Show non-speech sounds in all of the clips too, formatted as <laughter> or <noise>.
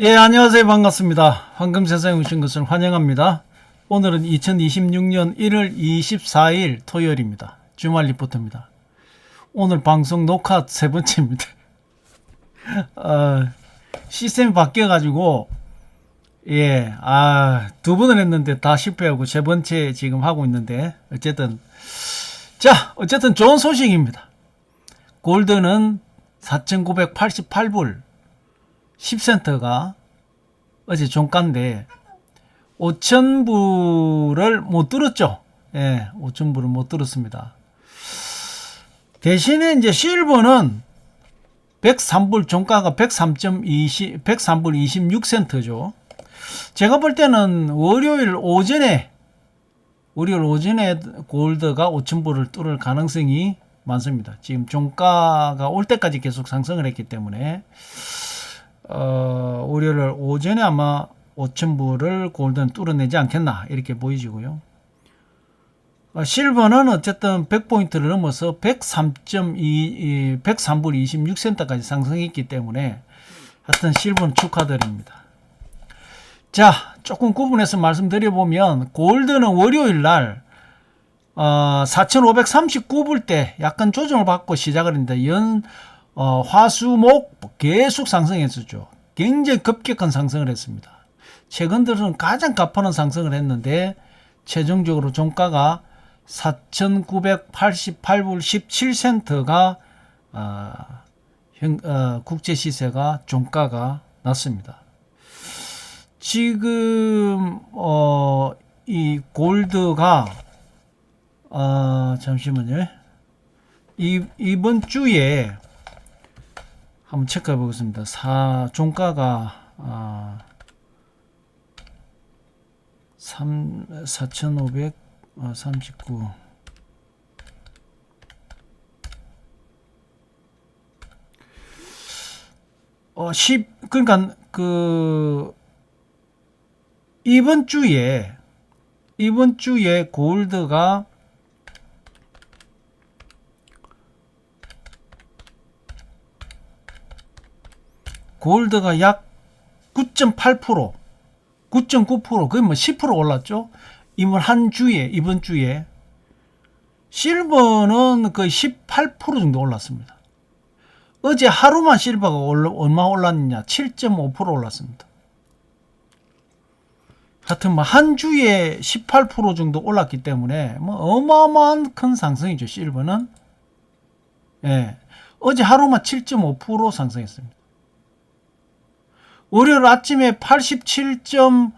예, 안녕하세요. 반갑습니다. 황금 세상에 오신 것을 환영합니다. 오늘은 2026년 1월 24일 토요일입니다. 주말 리포트입니다. 오늘 방송 녹화 세 번째입니다. 어, <laughs> 시스템이 바뀌어가지고, 예, 아, 두 번을 했는데 다 실패하고 세 번째 지금 하고 있는데, 어쨌든, 자, 어쨌든 좋은 소식입니다. 골드는 4,988불, 10센터가 어제 종가인데 5천불을 못 뚫었죠. 예, 5천불을 못 뚫었습니다. 대신에 이제 실버는 103불 종가가 103.20 103불 26센터죠. 제가 볼 때는 월요일 오전에 월요일 오전에 골드가 5천불을 뚫을 가능성이 많습니다. 지금 종가가 올 때까지 계속 상승을 했기 때문에 어, 월요일 오전에 아마 5천불을 골든 뚫어내지 않겠나 이렇게 보이지고요. 어, 실버는 어쨌든 100포인트를 넘어서 103.2, 103불 26센터까지 상승했기 때문에 하여튼 실버는 축하드립니다. 자, 조금 구분해서 말씀드려보면 골드는 월요일 날 어, 4,539불 때 약간 조정을 받고 시작을 했는데 연 어, 화수목 계속 상승했었죠. 굉장히 급격한 상승을 했습니다. 최근 들어서는 가장 가파른 상승을 했는데 최종적으로 종가가 4,988불 17센트가 어, 현, 어, 국제 시세가 종가가 났습니다. 지금 어, 이 골드가 어, 잠시만요. 이, 이번 주에 한번 체크해 보겠습니다. 사 종가가 아, 3 4,539 어, 10 그러니까 그 이번 주에 이번 주에 골드가 골드가 약 9.8%, 9.9%, 거의 뭐 10% 올랐죠? 이번 한 주에, 이번 주에. 실버는 거의 18% 정도 올랐습니다. 어제 하루만 실버가 올라, 얼마 올랐느냐? 7.5% 올랐습니다. 하여튼 뭐 한 주에 18% 정도 올랐기 때문에 뭐 어마어마한 큰 상승이죠, 실버는. 예. 어제 하루만 7.5% 상승했습니다. 월요일 아침에 87.163,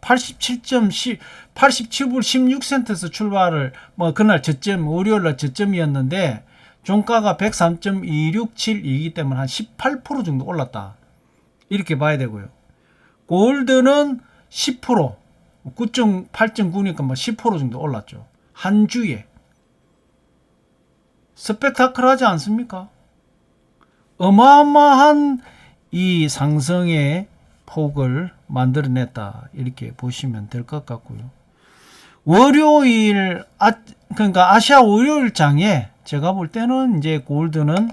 87.10, 87불 16센트에서 출발을, 뭐, 그날 저점, 월요일 날 저점이었는데, 종가가 103.267이기 때문에 한 18% 정도 올랐다. 이렇게 봐야 되고요. 골드는 10%, 9.8.9니까 뭐 10% 정도 올랐죠. 한 주에. 스펙타클하지 않습니까? 어마어마한 이 상승의 폭을 만들어냈다 이렇게 보시면 될 것 같고요. 월요일 아 그러니까 아시아 월요일 장에 제가 볼 때는 이제 골드는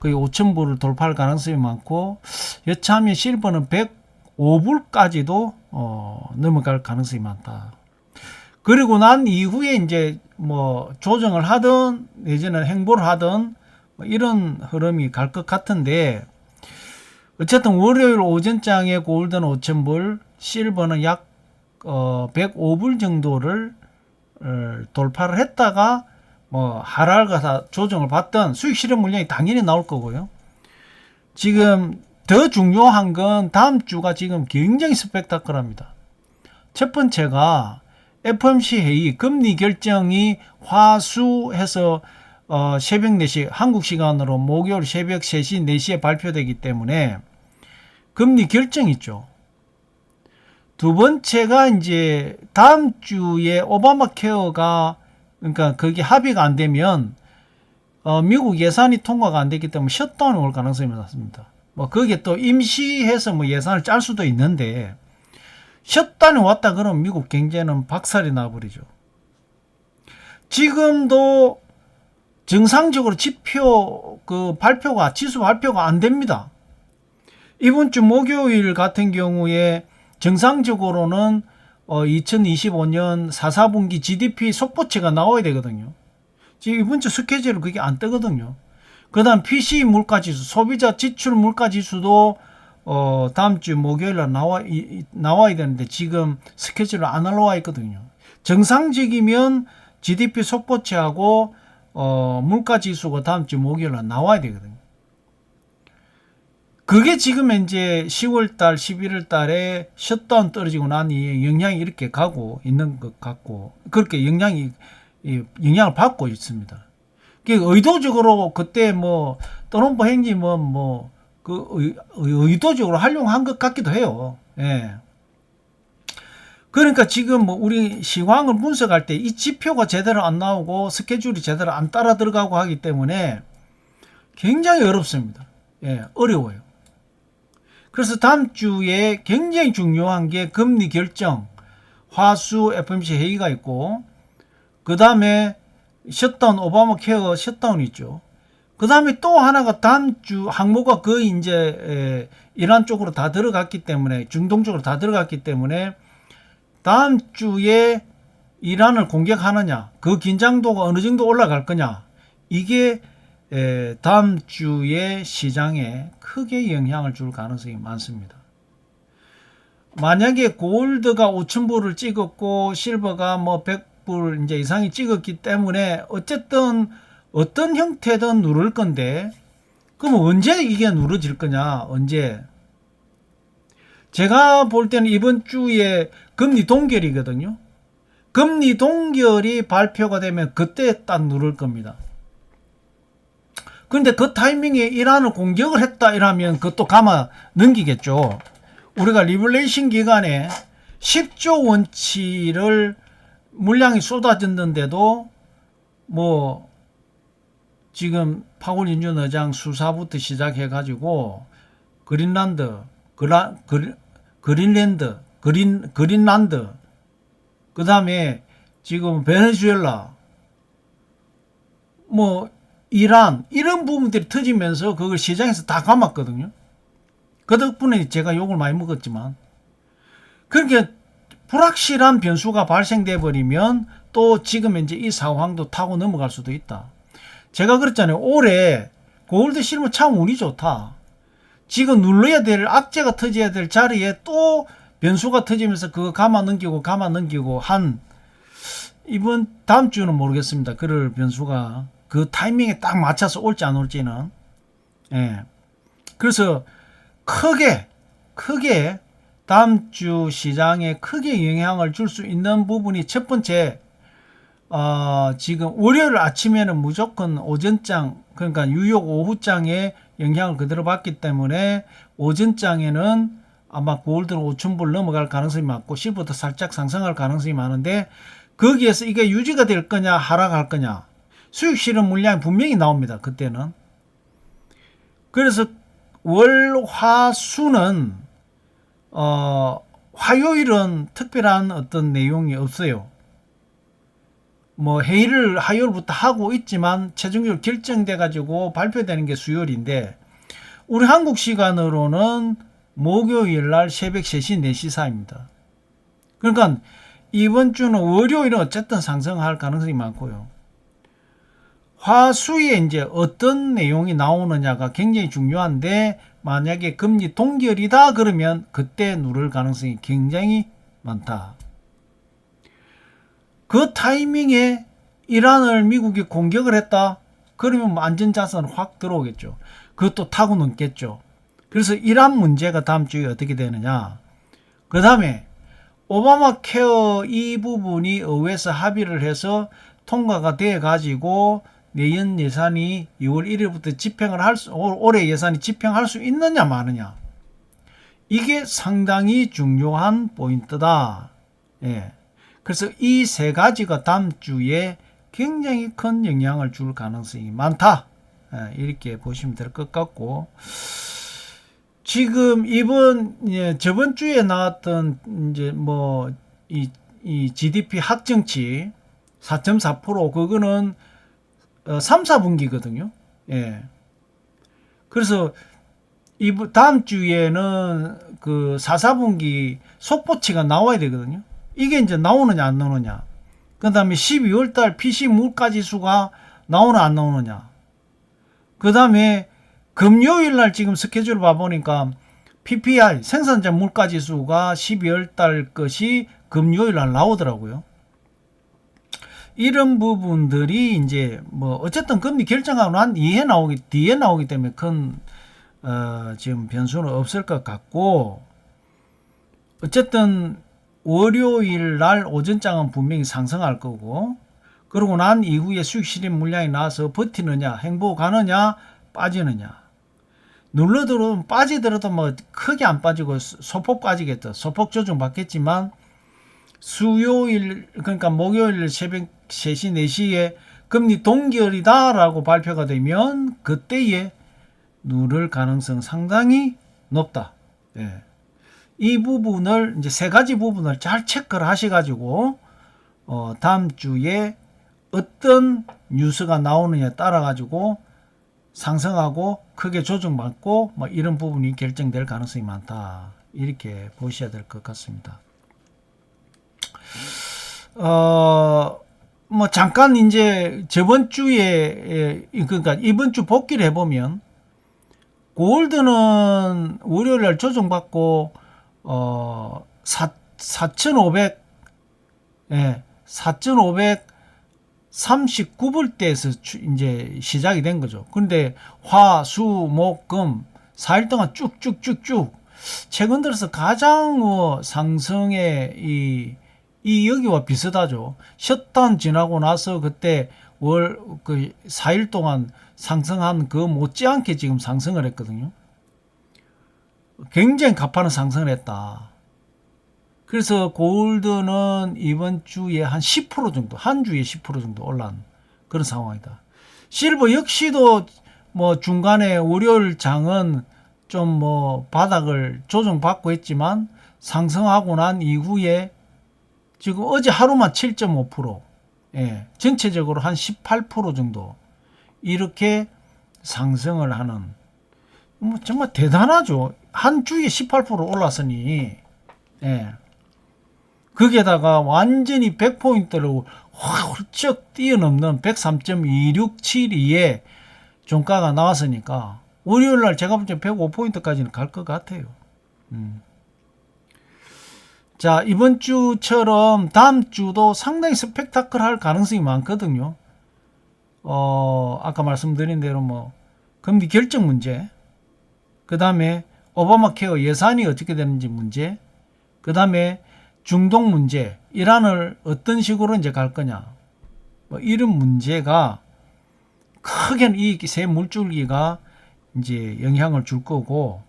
거의 5천불을 돌파할 가능성이 많고 여차하면 실버는 105불까지도 어, 넘어갈 가능성이 많다. 그리고 난 이후에 이제 뭐 조정을 하든 내지는 행보를 하든 뭐 이런 흐름이 갈 것 같은데 어쨌든 월요일 오전장에 골든 5,000불, 실버는 약 어, 105불 정도를 어, 돌파를 했다가 뭐 하락가서 조정을 받던 수익 실현 물량이 당연히 나올 거고요. 지금 더 중요한 건 다음 주가 지금 굉장히 스펙타클합니다. 첫 번째가 FOMC 회의 금리 결정이 화수해서 어, 새벽 4시 한국 시간으로 목요일 새벽 3시 4시에 발표되기 때문에 금리 결정 있죠. 두 번째가 이제 다음 주에 오바마 케어가 그러니까 거기 합의가 안 되면 어, 미국 예산이 통과가 안 되기 때문에 셧다운이 올 가능성이 많습니다. 뭐 거기에 또 임시해서 뭐 예산을 짤 수도 있는데 셧다운이 왔다 그러면 미국 경제는 박살이 나버리죠. 지금도 정상적으로 지표 그 발표가 지수 발표가 안 됩니다. 이번 주 목요일 같은 경우에 정상적으로는 어, 2025년 4, 4분기 GDP 속보치가 나와야 되거든요. 지금 이번 주 스케줄은 그게 안 뜨거든요. 그 다음 PC 물가지수, 소비자 지출 물가지수도 어, 다음 주 목요일 날 나와, 이, 이- 나와야 되는데 지금 스케줄을 안 올라와 있거든요. 정상적이면 GDP 속보치하고 어, 물가지수가 다음 주 목요일 날 나와야 되거든요. 그게 지금 이제 10월 달, 11월 달에 셧다운 떨어지고 나니 영향이 이렇게 가고 있는 것 같고 그렇게 영향이 이, 영향을 받고 있습니다. 그 의도적으로 그때 뭐 트럼프 행님은 뭐그 의도적으로 활용한 것 같기도 해요. 예. 그러니까 지금 뭐 우리 시황을 분석할 때 이 지표가 제대로 안 나오고 스케줄이 제대로 안 따라 들어가고 하기 때문에 굉장히 어렵습니다. 예, 어려워요. 그래서 다음 주에 굉장히 중요한 게 금리 결정, 화수 FMC 회의가 있고, 그 다음에 셧다운, 오바마 케어 셧다운 있죠. 그 다음에 또 하나가 다음 주 항모가 거의 이제 에, 이란 쪽으로 다 들어갔기 때문에, 중동 쪽으로 다 들어갔기 때문에, 다음 주에 이란을 공격하느냐, 그 긴장도가 어느 정도 올라갈 거냐, 이게 에, 다음 주에 시장에 크게 영향을 줄 가능성이 많습니다. 만약에 골드가 5,000불을 찍었고 실버가 뭐 100불 이제 이상이 찍었기 때문에 어쨌든 어떤 형태든 누를 건데 그럼 언제 이게 누러질 거냐? 언제? 제가 볼 때는 이번 주에 금리 동결이거든요. 금리 동결이 발표가 되면 그때 딱 누를 겁니다. 근데 그 타이밍에 이란을 공격을 했다 이러면 그것도 감아 넘기겠죠. 우리가 리블레이션 기간에 10조 원치를 물량이 쏟아졌는데도 뭐 지금 파월 인준 의장 수사부터 시작해 가지고 그린란드, 그라, 그리, 그린랜드, 그린 그린란드 그 다음에 지금 베네수엘라 뭐 이란 이런 부분들이 터지면서 그걸 시장에서 다 감았거든요. 그 덕분에 제가 욕을 많이 먹었지만 그렇게 불확실한 변수가 발생돼 버리면 또 지금 이제 이 상황도 타고 넘어갈 수도 있다. 제가 그랬잖아요. 올해 골드 실무 참 운이 좋다. 지금 눌러야 될 악재가 터져야 될 자리에 또 변수가 터지면서 그거 감아 넘기고 감아 넘기고 한 이번 다음 주는 모르겠습니다. 그럴 변수가 그 타이밍에 딱 맞춰서 올지 안 올지는 예. 그래서 크게 크게 다음 주 시장에 크게 영향을 줄 수 있는 부분이 첫 번째 어, 지금 월요일 아침에는 무조건 오전장 그러니까 뉴욕 오후장에 영향을 그대로 받기 때문에 오전장에는 아마 골드는 5천불 넘어갈 가능성이 많고 실버도 살짝 상승할 가능성이 많은데 거기에서 이게 유지가 될 거냐 하락할 거냐 수익 실현 물량이 분명히 나옵니다. 그때는. 그래서 월 화 수는 어 화요일은 특별한 어떤 내용이 없어요. 뭐 회의를 화요일부터 하고 있지만 최종적으로 결정돼 가지고 발표되는 게 수요일인데 우리 한국 시간으로는 목요일 날 새벽 3시 4시 사이입니다. 그러니까 이번 주는 월요일은 어쨌든 상승할 가능성이 많고요. 화수에 이제 어떤 내용이 나오느냐가 굉장히 중요한데 만약에 금리 동결이다 그러면 그때 누를 가능성이 굉장히 많다. 그 타이밍에 이란을 미국이 공격을 했다. 그러면 안전자산은 확 들어오겠죠. 그것도 타고 넘겠죠. 그래서 이란 문제가 다음 주에 어떻게 되느냐. 그 다음에 오바마 케어 이 부분이 의회에서 합의를 해서 통과가 돼 가지고 내년 예산이 2월 1일부터 집행을 할 수, 올- 올해 예산이 집행할 수 있느냐 마느냐. 이게 상당히 중요한 포인트다. 예. 그래서 이 세 가지가 다음 주에 굉장히 큰 영향을 줄 가능성이 많다. 예, 이렇게 보시면 될 것 같고. 지금 이번 예, 저번 주에 나왔던 이제 뭐 이 이 GDP 확정치 4.4% 그거는 어, 3, 4분기거든요. 예. 그래서 이 다음 주에는 그 4, 4분기 속보치가 나와야 되거든요. 이게 이제 나오느냐 안 나오느냐. 그 다음에 12월 달 PC 물가 지수가 나오나 안 나오느냐. 그 다음에 금요일 날 지금 스케줄 봐 보니까 PPI 생산자 물가 지수가 12월 달 것이 금요일 날 나오더라고요. 이런 부분들이 이제 뭐 어쨌든 금리 결정하고 난 이해 나오기 뒤에 나오기 때문에 큰 어, 지금 변수는 없을 것 같고 어쨌든 월요일 날 오전장은 분명히 상승할 거고 그러고 난 이후에 수익 실현 물량이 나와서 버티느냐 행보 가느냐 빠지느냐. 눌러 들어오면 빠지더라도 뭐 크게 안 빠지고 소폭 빠지겠다 소폭 조정 받겠지만 수요일 그러니까 목요일 새벽 3시 4시에 금리 동결이다라고 발표가 되면 그때에 누를 가능성 상당히 높다. 예. 이 부분을 이제 세 가지 부분을 잘 체크를 하셔가지고 어, 다음 주에 어떤 뉴스가 나오느냐에 따라 가지고 상승하고 크게 조정받고 뭐 이런 부분이 결정될 가능성이 많다. 이렇게 보셔야 될 것 같습니다. 어, 뭐 잠깐 이제 저번 주에 예, 그러니까 이번 주 복귀를 해보면 골드는 월요일 날 조정받고 어 4, 4,500 예, 4,539불대에서 이제 시작이 된 거죠. 근데 화, 수, 목, 금 4일 동안 쭉쭉쭉쭉 최근 들어서 가장 뭐 상승의 이, 이 여기와 비슷하죠. 셧다운 지나고 나서 그때 월 그 4일 동안 상승한 그 못지않게 지금 상승을 했거든요. 굉장히 가파른 상승을 했다. 그래서 골드는 이번 주에 한 10% 정도, 한 주에 10% 정도 올란 그런 상황이다. 실버 역시도 뭐 중간에 월요일 장은 좀 뭐 바닥을 조정받고 했지만 상승하고 난 이후에 지금 어제 하루만 7.5%, 예, 전체적으로 한 18% 정도 이렇게 상승을 하는 뭐 정말 대단하죠. 한 주에 18% 올랐으니 예. 거기에다가 완전히 100포인트를 확 훌쩍 뛰어넘는 103.2672에 종가가 나왔으니까 월요일 날 제가 볼 때 105포인트까지는 갈 것 같아요. 음. 자, 이번 주처럼 다음 주도 상당히 스펙타클 할 가능성이 많거든요. 어, 아까 말씀드린 대로 뭐, 금리 결정 문제, 그 다음에 오바마 케어 예산이 어떻게 되는지 문제, 그 다음에 중동 문제, 이란을 어떤 식으로 이제 갈 거냐, 뭐 이런 문제가 크게 이 세 물줄기가 이제 영향을 줄 거고,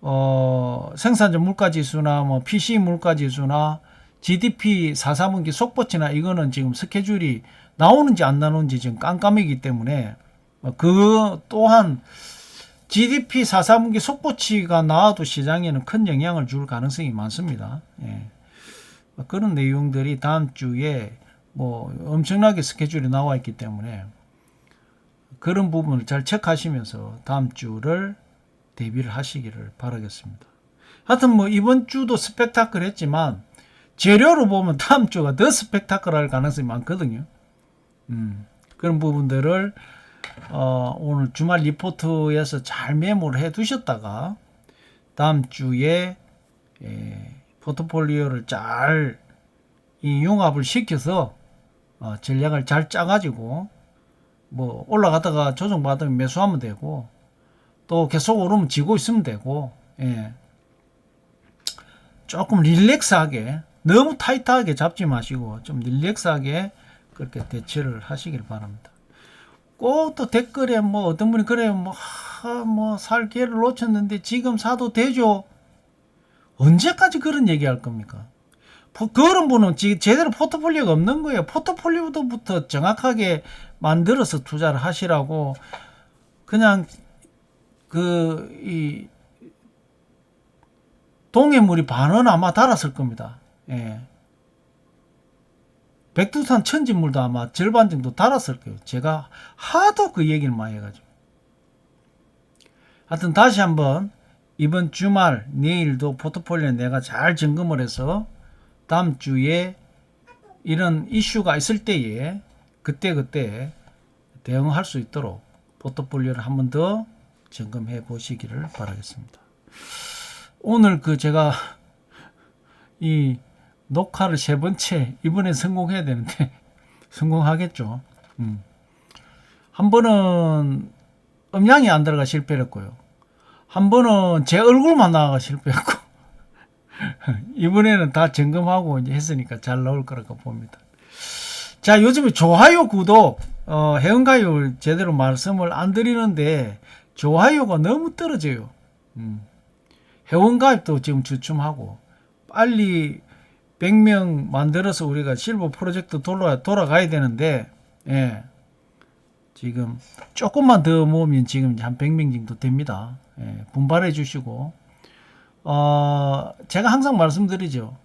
어, 생산자 물가 지수나 뭐 PC 물가 지수나 GDP 4, 4분기 속보치나 이거는 지금 스케줄이 나오는지 안 나오는지 지금 깜깜이기 때문에 그 또한 GDP 4, 4분기 속보치가 나와도 시장에는 큰 영향을 줄 가능성이 많습니다. 예. 그런 내용들이 다음 주에 뭐 엄청나게 스케줄이 나와 있기 때문에 그런 부분을 잘 체크하시면서 다음 주를 대비를 하시기를 바라겠습니다. 하여튼 뭐 이번 주도 스펙타클 했지만 재료로 보면 다음 주가 더 스펙타클 할 가능성이 많거든요. 음, 그런 부분들을 어, 오늘 주말 리포트에서 잘 메모를 해 두셨다가 다음 주에 예, 포트폴리오를 잘 이 융합을 시켜서 어, 전략을 잘 짜가지고 뭐 올라가다가 조정받으면 매수하면 되고 또 계속 오르면 지고 있으면 되고 예. 조금 릴렉스하게 너무 타이트하게 잡지 마시고 좀 릴렉스하게 그렇게 대처를 하시길 바랍니다. 꼭 또 댓글에 뭐 어떤 분이 그래요 뭐뭐살 기회를 놓쳤는데 지금 사도 되죠 언제까지 그런 얘기할 겁니까 그런 분은 제대로 포트폴리오가 없는 거예요 포트폴리오부터 정확하게 만들어서 투자를 하시라고 그냥 그 이 동해물이 반은 아마 달았을 겁니다 예. 백두산 천진물도 아마 절반 정도 달았을 거예요. 제가 하도 그 얘기를 많이 해가지고. 하여튼 다시 한번 이번 주말 내일도 포트폴리오 내가 잘 점검을 해서 다음 주에 이런 이슈가 있을 때에 그때 그때 대응할 수 있도록 포트폴리오를 한 번 더 점검해 보시기를 바라겠습니다. 오늘 그 제가 이 녹화를 세 번째 이번에 성공해야 되는데 <laughs> 성공하겠죠. 음. 한 번은 음량이 안 들어가 실패했고요. 한 번은 제 얼굴만 나와가 실패했고 <laughs> 이번에는 다 점검하고 이제 했으니까 잘 나올 거라고 봅니다. 자, 요즘에 좋아요, 구독, 어, 회원가입을 제대로 말씀을 안 드리는데 좋아요가 너무 떨어져요. 음. 회원가입도 지금 주춤하고 빨리 100명 만들어서 우리가 실버 프로젝트 돌아, 돌아가야 되는데 예. 지금 조금만 더 모으면 지금 한 100명 정도 됩니다. 예, 분발해 주시고 어, 제가 항상 말씀드리죠.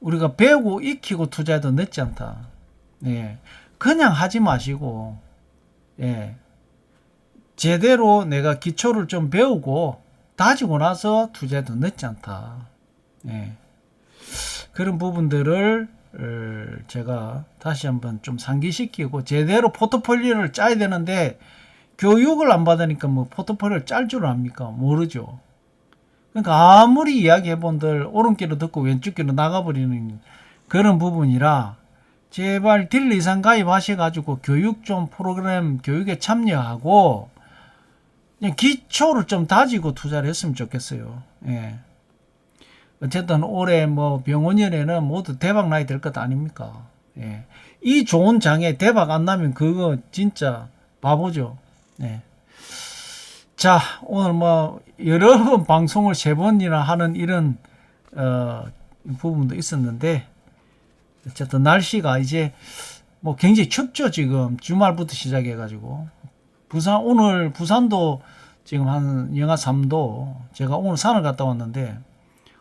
우리가 배우고 익히고 투자해도 늦지 않다. 예. 그냥 하지 마시고, 예. 제대로 내가 기초를 좀 배우고 다지고 나서 투자해도 늦지 않다. 예. 그런 부분들을 어, 제가 다시 한번 좀 상기시키고 제대로 포트폴리오를 짜야 되는데 교육을 안 받으니까 뭐 포트폴리오를 짤 줄 압니까? 모르죠. 그러니까 아무리 이야기해 본들 오른길로 듣고 왼쪽길로 나가버리는 그런 부분이라 제발 딜 이상 가입하셔가지고 교육 좀 프로그램 교육에 참여하고 기초를 좀 다지고 투자를 했으면 좋겠어요. 예. 어쨌든 올해 뭐 병원연에는 모두 대박 나야 될 것 아닙니까? 예. 이 좋은 장에 대박 안 나면 그거 진짜 바보죠. 네. 자, 오늘 뭐 여러 번 방송을 세 번이나 하는 이런 어, 부분도 있었는데 어쨌든 날씨가 이제 뭐 굉장히 춥죠 지금 주말부터 시작해 가지고 부산 오늘 부산도 지금 한 영하 3도 제가 오늘 산을 갔다 왔는데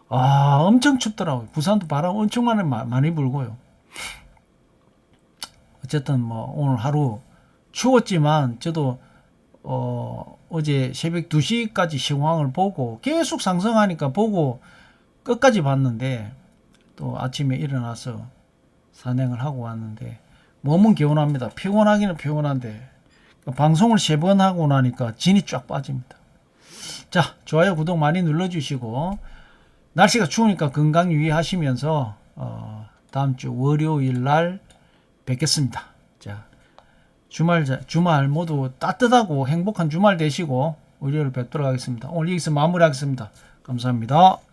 아 엄청 춥더라고요 부산도 바람 엄청 많이, 많이 불고요 어쨌든 뭐 오늘 하루 추웠지만 저도 어, 어제 새벽 2시까지 시황을 보고 계속 상승하니까 보고 끝까지 봤는데 또 아침에 일어나서 산행을 하고 왔는데 몸은 개운합니다. 피곤하기는 피곤한데 방송을 세 번 하고 나니까 진이 쫙 빠집니다. 자, 좋아요, 구독 많이 눌러주시고 날씨가 추우니까 건강 유의하시면서 어, 다음 주 월요일 날 뵙겠습니다. 자, 주말 주말 모두 따뜻하고 행복한 주말 되시고 월요일 뵙도록 하겠습니다. 오늘 여기서 마무리하겠습니다. 감사합니다.